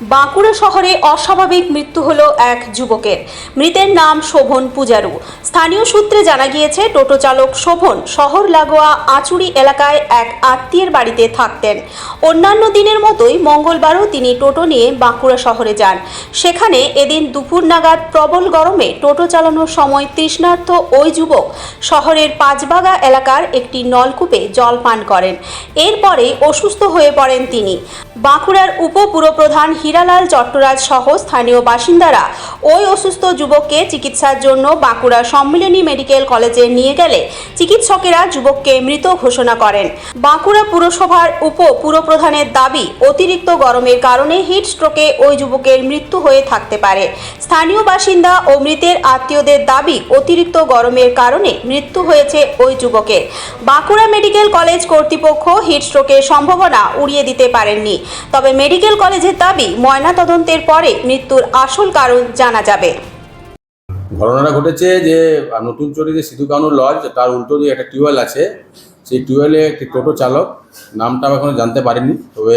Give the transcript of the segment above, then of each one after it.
বাঁকুড়া শহরে অস্বাভাবিক মৃত্যু হলো এক যুবকের। মৃতের নাম শোভন পূজারু। স্থানীয় সূত্রে জানা গিয়েছে, টোটো চালক শোভন শহর লাগোয়া আচুরি এলাকায় এক আত্মীয়ের বাড়িতে থাকতেন। অন্যান্য দিনের মতোই মঙ্গলবারও তিনি টোটো নিয়ে বাঁকুড়া শহরে যান। সেখানে এদিন দুপুর নাগাদ প্রবল গরমে টোটো চালানোর সময় তৃষ্ণার্থ ওই যুবক শহরের পাঁচবাগা এলাকার একটি নলকূপে জল পান করেন। এরপরে অসুস্থ হয়ে পড়েন তিনি। বাঁকুড়ার উপপুরপ্রধান হীরালাল চট্টরাজ সহ স্থানীয় বাসিন্দারা ওই অসুস্থ যুবককে চিকিৎসার জন্য বাঁকুড়া সম্মিলনী মেডিকেল কলেজে নিয়ে গেলে চিকিৎসকেরা যুবককে মৃত ঘোষণা করেন। বাঁকুড়া পুরসভার উপ পুরপ্রধানের দাবি অতিরিক্ত গরমের কারণে হিট স্ট্রোকে ওই যুবকের মৃত্যু হয়ে থাকতে পারে। স্থানীয় বাসিন্দা ও মৃতের আত্মীয়দের দাবি অতিরিক্ত গরমের কারণে মৃত্যু হয়েছে ওই যুবকের বাঁকুড়া মেডিকেল কলেজ কর্তৃপক্ষ হিট স্ট্রোকের সম্ভাবনা উড়িয়ে দিতে পারেননি। তবে মেডিকেল কলেজের দাবি ময়নাতদন্তের পরে মৃত্যুর আসল কারণ জানা যাবে। ঘটনাটা ঘটেছে যে নতুন চরি যে সিধু কানু লজ, তার উল্টো দিয়ে একটা টিউবওয়েল আছে। সেই টিউবওয়েলে একটি টোটো চালক, নামটা এখনও জানতে পারিনি, তবে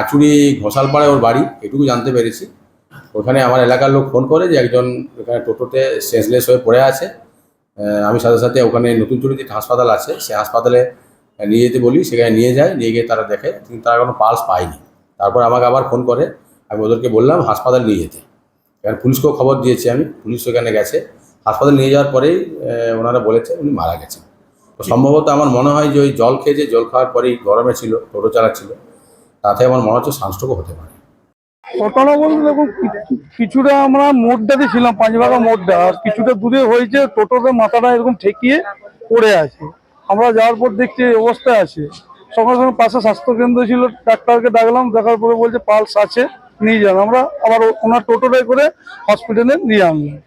আচুরি ঘোষালপাড়ায় ওর বাড়ি, এটুকু জানতে পেরেছি। ওখানে আমার এলাকার লোক ফোন করে যে একজন এখানে টোটোতে সেন্সলেস হয়ে পড়ে আছে। আমি সাথে সাথে ওখানে নতুন চুরিতে যে হাসপাতাল আছে সেই হাসপাতালে নিয়ে যেতে বলি, সেখানে নিয়ে যায়, নিয়ে গিয়ে তারা দেখে, কিন্তু তারা কোনো পালস পায়নি। তারপর আমাকে আবার ফোন করে আমি ওদেরকে বললাম হাসপাতাল নিয়ে যেতে। এবার পুলিশকেও খবর দিয়েছি আমি পুলিশ ওখানে গেছে। হাসপাতাল নিয়ে যাওয়ার পরেই ওনারা বলেছে উনি মারা গেছেন। তো সম্ভবত আমার মনে হয় যে ওই জল খেয়েছে জল খাওয়ার পরেই গরমে ছিল টোটো চালাচ্ছিল তাতে আমার মনে হচ্ছে সানস্ট্রোকও হতে পারে। ঘটনা বলতে দেখুন কিছু- কিছুটা আমরা মোড়টাতে ছিলাম পাঁচ পাঁচবাগা মোড়টা আর কিছুটা দূরে হয়েছে টোটোতে মাথাটা এরকম ঠেকিয়ে পড়ে আছে। আমরা যাওয়ার পর দেখছি অবস্থায় আছে। সঙ্গে সঙ্গে পাশে স্বাস্থ্যকেন্দ্র ছিল, ডাক্তারকে ডাকলাম, দেখার পরে বলছে পালস আছে, নিয়ে যান। আমরা আবার ওনার টোটোটাই করে হসপিটালে নিয়ে আনলাম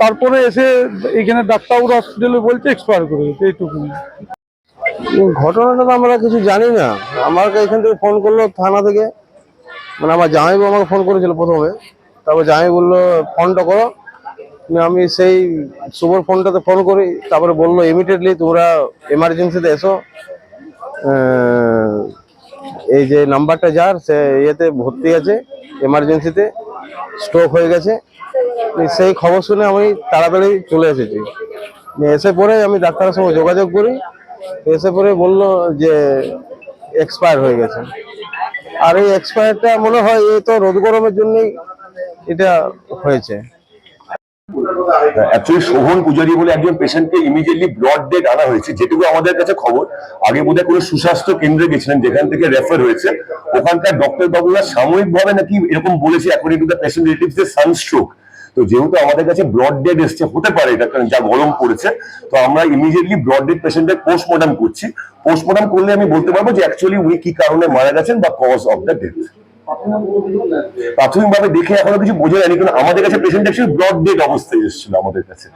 তারপরে এসে এখানে ডাক্তারবাবু হসপিটালে বলছে এক্সপায়ার করে দিতে, এইটুকু। ঘটনাটা তো আমরা কিছু জানি না। আমাকে এখান থেকে ফোন করল থানা থেকে। মানে আমার জামাইবাবু আমাকে ফোন করেছিল প্রথমে। তারপর জামাই বলল ফোনটা করো। আমি সেই শুভর ফোনটাতে ফোন করি। তারপরে বলল ইমিডিয়েটলি তোমরা এমার্জেন্সিতে এসো। এই যে নাম্বারটা যার, সে ইয়েতে ভর্তি আছে এমার্জেন্সিতে স্ট্রোক হয়ে গেছে। সেই খবর শুনে আমি তাড়াতাড়ি চলে এসেছি। এসে পরে আমি ডাক্তারের সঙ্গে যোগাযোগ করি। এসে পরে বলল যে এক্সপায়ার হয়ে গেছে। আর এই এক্সপায়ারটা মনে হয় এই তো রোদ গরমের জন্যই এটা হয়েছে। অ্যাকচুয়ালি শোভন পূজারি বলে একজন পেশেন্টকে ইমিডিয়েটলি ব্লড ডেট আনা হয়েছে। যেটুকু আমাদের কাছে খবর আগে বোধহয় কোনো সুস্বাস্থ্য কেন্দ্রে গেছিলেন যেখান থেকে রেফার হয়েছে। ওখানকার ডক্টর বাবুরা সাময়িকভাবে নাকি এরকম বলেছে according to the patient relatives sunstroke তো যেহেতু আমাদের কাছে ব্লড ডেট এসছে হতে পারে এটা কারণ যা গরম পড়েছে তো আমরা ইমিডিয়েটলি ব্লড ডেট পেশেন্টের পোস্টমর্টম করছি। পোস্টমর্টম করলে আমি বলতে পারব যে অ্যাকচুয়ালি উনি কি কারণে মারা গেছেন বা কজ অফ দ্য ডেথ প্রাথমিকভাবে দেখে এখনও কিছু বোঝা যায়নি, কারণ আমাদের কাছে অ্যাকচুয়ালি ব্লড ডেট অবস্থায় এসেছিল আমাদের কাছে।